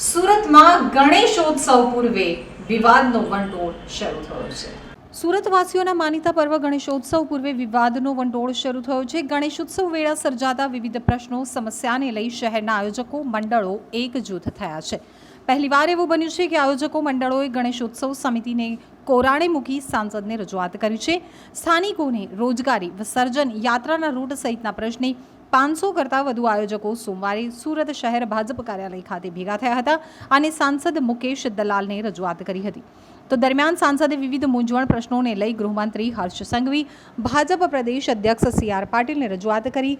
સુરતમાં ગણેશોત્સવ પૂર્વે વિવાદનો વંટોળ શરૂ થયો છે. સુરતવાસીઓના માનીતા પર્વ ગણેશોત્સવ પૂર્વે વિવાદનો વંટોળ શરૂ થયો છે. ગણેશોત્સવ વેળા સર્જાતા વિવિધ પ્રશ્નો સમસ્યાને લઈ શહેરના આયોજકો, મંડળો એકજૂથ થયા છે. પહેલીવાર એવું બન્યું છે કે આયોજકો, મંડળોએ ગણેશોત્સવ સમિતિને કોરાણે મૂકી સાંસદને રજૂઆત કરી છે. સ્થાનિકોને રોજગારી, વિસર્જન, યાત્રાના રૂટ સહિતના પ્રશ્ને પાંચસો કરતાં વધુ આયોજકો સોમવારે સુરત શહેર ભાજપ કાર્યાલય ખાતે ભેગા થયા હતા અને સાંસદ મુકેશ દલાલને રજૂઆત કરી હતી. તો દરમિયાન સાંસદે વિવિધ મૂંઝવણ પ્રશ્નોને લઈ ગૃહમંત્રી હર્ષ સંઘવી, ભાજપ પ્રદેશ અધ્યક્ષ સી આર પાટીલને રજૂઆત કરી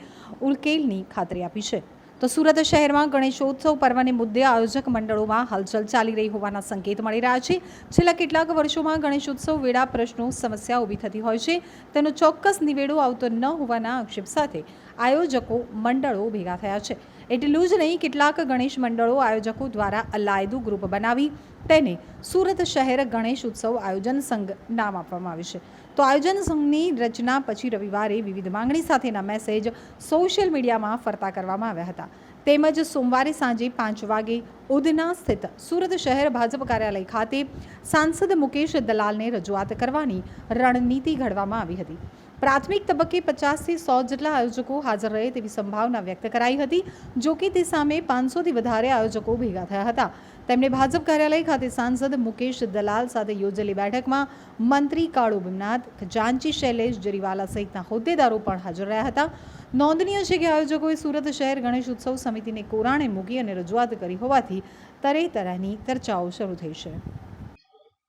ઉકેલની ખાતરી આપી છે. તો સુરત શહેરમાં ગણેશોત્સવ પર્વને મુદ્દે આયોજક મંડળોમાં હલચલ ચાલી રહી હોવાના સંકેત મળી રહ્યા છે. છેલ્લા કેટલાક વર્ષોમાં ગણેશોત્સવ વેળા પ્રશ્નો, સમસ્યા ઊભી થતી હોય છે. તેનો ચોક્કસ નિવેડો આવતો ન હોવાના આક્ષેપ સાથે આયોજકો, મંડળો ભેગા થયા છે. એટલું જ નહીં, કેટલાક ગણેશ મંડળો આયોજકો દ્વારા અલાયદું ગ્રુપ બનાવી તેને સુરત શહેર ગણેશ ઉત્સવ આયોજન સંઘ નામ આપવામાં આવ્યું છે. તો આયોજન સંઘની રચના પછી રવિવારે વિવિધ માંગણી સાથેના મેસેજ સોશિયલ મીડિયામાં ફરતા કરવામાં આવ્યા હતા. તેમજ સોમવારે સાંજે પાંચ વાગે ઉધના સ્થિત સુરત શહેર ભાજપ કાર્યાલય ખાતે સાંસદ મુકેશ દલાલને રજૂઆત કરવાની રણનીતિ ઘડવામાં આવી હતી. પ્રાથમિક તબક્કે પચાસથી સો જેટલા આયોજકો હાજર રહે તેવી સંભાવના વ્યક્ત કરાઈ હતી, જો કે તે સામે પાંચસોથી વધારે આયોજકો ભેગા થયા હતા. તેમણે ભાજપ કાર્યાલય ખાતે સાંસદ મુકેશ દલાલ સાથે યોજેલી બેઠકમાં મંત્રી કાળુ ભીમનાથ, ખજાનચી શૈલેષ જરીવાલા સહિતના હોદ્દેદારો પણ હાજર રહ્યા હતા. નોંધનીય છે કે આયોજકોએ સુરત શહેર ગણેશ ઉત્સવ સમિતિને કોરાણે મૂકી અને રજૂઆત કરી હોવાથી તરે તરહની ચર્ચાઓ શરૂ થઈ છે.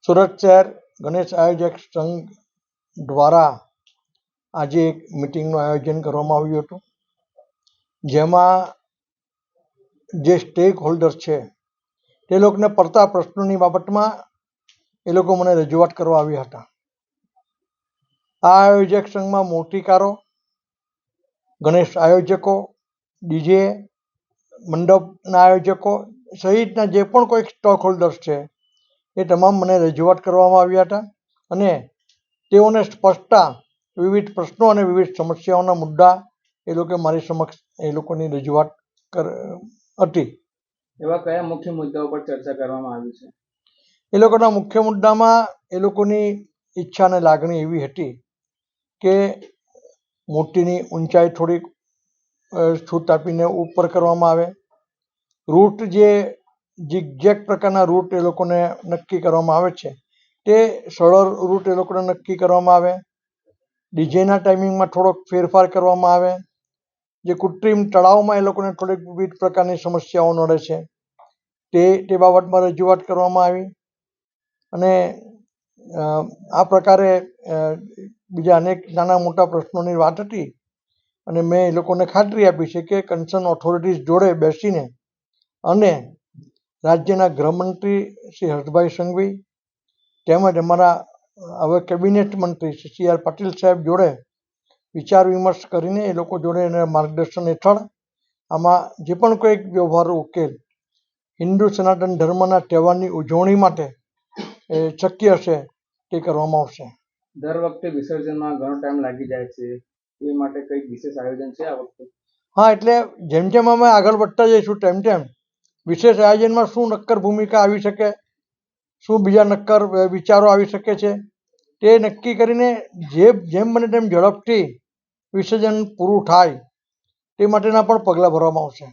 સુરત શહેર ગણેશ આયોજક સંઘ દ્વારા આજે એક મિટિંગનું આયોજન કરવામાં આવ્યું હતું. જેમાં જે સ્ટેક હોલ્ડર છે, તે લોકોને પડતા પ્રશ્નોની બાબતમાં એ લોકો મને રજૂઆત કરવા આવ્યા હતા. આ આયોજક સંઘમાં મૂર્તિકારો, ગણેશ આયોજકો, ડીજે મંડપના આયોજકો સહિતના જે પણ કોઈ સ્ટોક હોલ્ડર્સ છે એ તમામ મને રજૂઆત કરવામાં આવ્યા હતા અને તેઓને સ્પષ્ટતા વિવિધ પ્રશ્નો અને વિવિધ સમસ્યાઓના મુદ્દા એ લોકોએ મારી સમક્ષ એ લોકોની રજૂઆત કર હતી. એવા કયા મુખ્ય મુદ્દાઓ પર ચર્ચા કરવામાં આવી છે? એ લોકોના મુખ્ય મુદ્દામાં એ લોકોની ઈચ્છા અને લાગણી એવી હતી કે મૂર્તિની ઊંચાઈ થોડીક છૂટ આપીને ઉપર કરવામાં આવે. રૂટ જે ઝિગઝેગ પ્રકારના રૂટ એ લોકોને નક્કી કરવામાં આવે છે, તે સરળ રૂટ એ લોકોને નક્કી કરવામાં આવે. ડીજેના ટાઈમિંગમાં થોડોક ફેરફાર કરવામાં આવે, જે કૃત્રિમ તળાવમાં એ લોકોને થોડીક વિવિધ પ્રકારની સમસ્યાઓ નડે છે, તે તે બાબતમાં રજૂઆત કરવામાં આવી. અને આ પ્રકારે બીજા અનેક નાના મોટા પ્રશ્નોની વાત હતી. અને મેં એ લોકોને ખાતરી આપી છે કે કન્સર્ન ઓથોરિટીઝ જોડે બેસીને અને રાજ્યના ગૃહમંત્રી શ્રી હર્ષભાઈ સંઘવી તેમજ અમારા હવે કેબિનેટ મંત્રી શ્રી સી આર પાટીલ સાહેબ જોડે વિચાર વિમર્શ કરીને એ લોકો જોડે એના માર્ગદર્શન હેઠળ આમાં જે પણ કોઈ વ્યવહારો ઉકેલ હિન્દુ સનાતન ધર્મના તહેવારની ઉજવણી માટે એ શક્ય હશે તે કરવામાં આવશે. દર વખતે વિસર્જનમાં ઘણો ટાઈમ લાગી જાય છે. એ માટે કંઈક વિશેષ આયોજન છે આ વખતે? હા એટલે જેમ જેમ અમે આગળ વધતા જઈશું તેમ તેમ વિશેષ આયોજનમાં શું નક્કર ભૂમિકા આવી શકે? શું બીજા નક્કર વિચારો આવી શકે છે? તે નક્કી કરીને જે, જેમ બને તેમ ઝડપથી વિસર્જન પૂરું થાય તે માટેના પણ પગલાં ભરવામાં આવશે.